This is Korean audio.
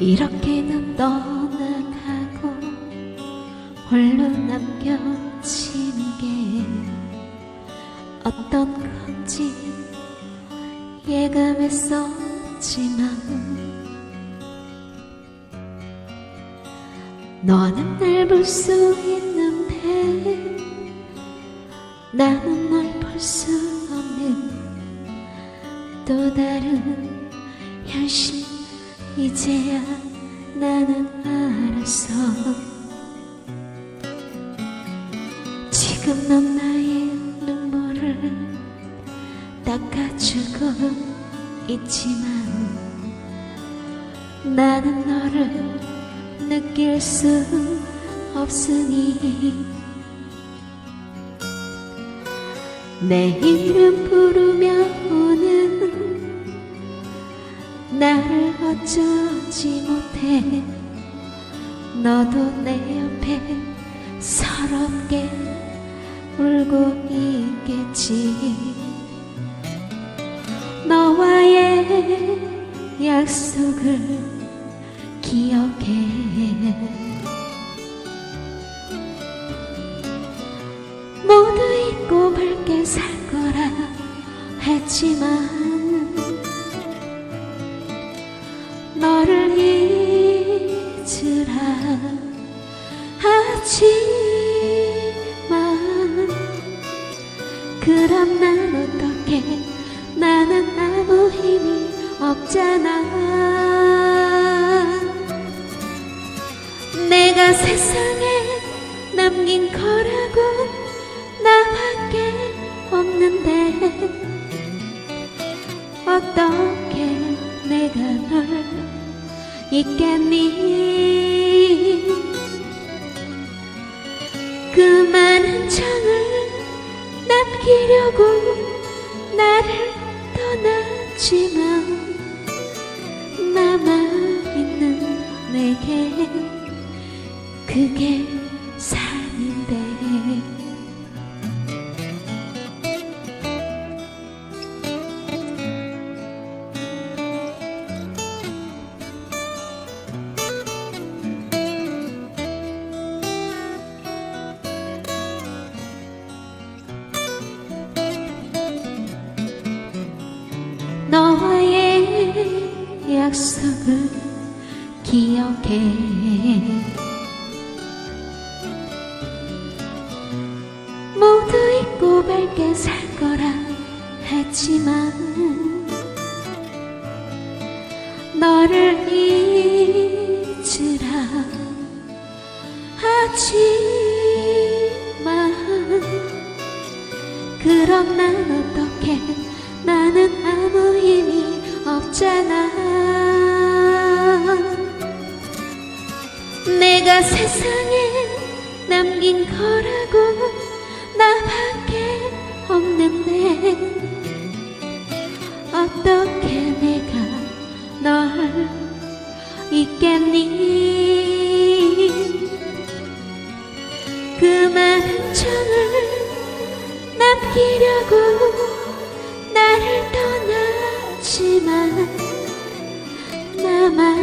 이렇게는 떠나가고 홀로 남겨지는 게 어떤 건지 예감했었지만 너는 날 볼 수 있는데 나는 널 볼 수 없는 또 다른 현실 이제야 나는 알았어. 지금 넌 나의 눈물을 닦아주고 있지만 나는 너를 느낄 수 없으니 내 이름 부르며 오는 나를 어쩌지 못해. 너도 내 옆에 서럽게 울고 있겠지. 너와의 약속을 기억해. 모두 잊고 밝게 살 거라 했지만 어떻게? 나는 아무 힘이 없잖아. 내가 세상에 남긴 거라고 나밖에 없는데 어떻게 내가 널 잊겠니? 그 많은 정을 남기려고 나를 떠났지만 남아있는 내게 그게 약속을 기억해. 모두 잊고 밝게 살 거라 했지만 너를 잊으라 하지만 그럼 난 어떻게? 나는 아무 힘이 없잖아. 내가 세상에 남긴 거라고 나밖에 없는데 어떻게 내가 널 잊겠니? 그 많은 정을 남기려고 나를 떠 났지만 나만